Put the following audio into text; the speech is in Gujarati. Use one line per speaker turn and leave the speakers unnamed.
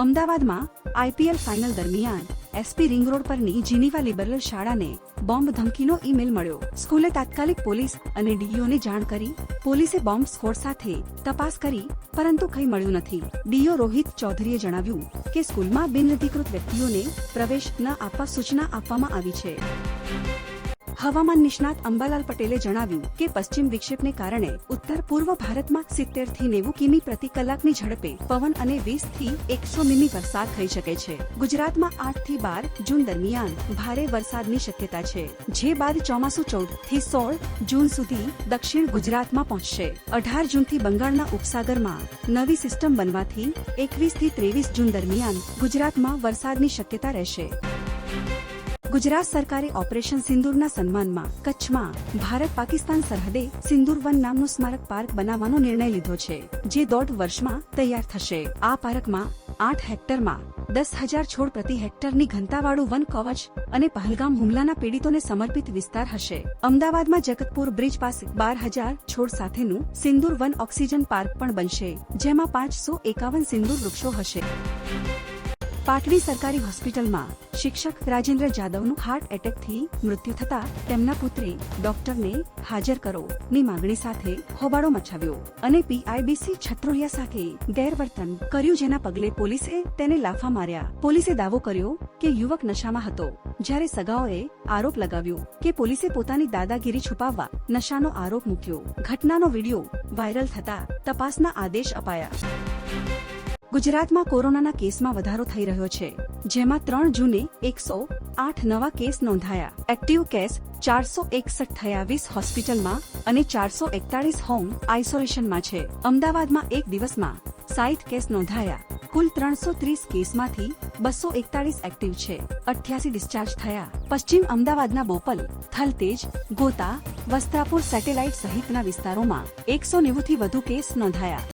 અમદાવાદમાં આઈપીએલ ફાઇનલ દરમિયાન એસપી રિંગ રોડ પરની જીનીવા લિબરલ શાળાને બોમ્બ ધમકીનો ઈમેલ મળ્યો. સ્કૂલે તાત્કાલિક પોલીસ અને ડીઈઓને જાણ કરી પોલીસે બોમ્બ સ્કોડ સાથે તપાસ કરી, પરંતુ કંઈ મળ્યું નથી. ડીઓ રોહિત ચૌધરીએ જણાવ્યું કે સ્કૂલમાં બિનઅધિકૃત વ્યક્તિઓને પ્રવેશ ન આપવા સૂચના આપવામાં આવી છે. હવામાન નિષ્ણાત અંબાલાલ પટેલે જણાવ્યું કે પશ્ચિમ વિક્ષેપને કારણે ઉત્તર પૂર્વ ભારતમાં સિત્તેરથી નેવું કિમી પ્રતિ કલાકની ઝડપે પવન અને વીસથી એકસો મીમી વરસાદ થઈ શકે છે. ગુજરાતમાં આઠથી બાર જૂન દરમિયાન ભારે વરસાદની શક્યતા છે, જે બાદ ચોમાસું ચૌદથી સોળ જૂન સુધી દક્ષિણ ગુજરાતમાં પહોંચશે. અઢાર જૂનથી બંગાળના ઉપસાગરમાં નવી સિસ્ટમ બનવાથી એકવીસથી ત્રેવીસ જૂન દરમિયાન ગુજરાતમાં વરસાદની શક્યતા રહેશે. ગુજરાત સરકારે ઓપરેશન સિંદૂરના સન્માનમાં કચ્છમાં ભારત પાકિસ્તાન સરહદે સિંદૂર વન નામનું સ્મારક પાર્ક બનાવવાનો નિર્ણય લીધો છે, જે દોઢ વર્ષમાં તૈયાર થશે. આ પાર્કમાં આઠ હેક્ટરમાં દસ હજાર છોડ પ્રતિ હેક્ટરની ઘનતાવાળું વન કવચ અને પહલગામ હુમલાના પીડિતોને સમર્પિત વિસ્તાર હશે. અમદાવાદમાં જગતપુર બ્રિજ પાસે બાર હજાર છોડ સાથેનું સિંદૂર વન ઓક્સિજન પાર્ક પણ બનશે, જેમાં પાંચસો એકાવન સિંદૂર વૃક્ષો હશે. પાટડી સરકારી હોસ્પિટલમાં શિક્ષક રાજેન્દ્ર જાદવનું હાર્ટ એટેકથી મૃત્યુ થતા તેમના પુત્રે ડોક્ટરને હાજર કરો ની માંગણી સાથે હોબાળો મચાવ્યો અને પીઆઈબીસી છત્રોલિયા સાથે ગેરવર્તન કર્યું જેના પગલે પોલીસે તેને લાફા માર્યા. પોલીસે દાવો કર્યો કે યુવક નશામાં હતો જ્યારે સગાઓએ આરોપ લગાવ્યો કે પોલીસે પોતાની દાદાગીરી છુપાવવા નશાનો આરોપ મૂક્યો. ઘટનાનો વીડિયો વાયરલ થતા તપાસના આદેશ અપાયા. ગુજરાતમાં કોરોનાના કેસમાં વધારો થઈ રહ્યો છે, જેમાં ત્રણ જૂને એકસો આઠ નવા કેસ નોંધાયા. એક્ટિવ કેસ ચારસો એકસઠ થયા વીસ હોસ્પિટલમાં અને ચારસો એકતાળીસ હોમ આઇસોલેશનમાં છે. અમદાવાદમાં એક દિવસમાં સાઈઠ કેસ નોંધાયા. કુલ ત્રણસો ત્રીસ કેસમાંથી બસો એકતાળીસ એક્ટિવ છે. અઠ્યાસી ડિસ્ચાર્જ થયા. પશ્ચિમ અમદાવાદના બોપલ, થલતેજ, ગોતા, વસ્ત્રાપુર સેટેલાઇટ સહિતના વિસ્તારોમાં એકસો નેવુંથી વધુ કેસ નોંધાયા.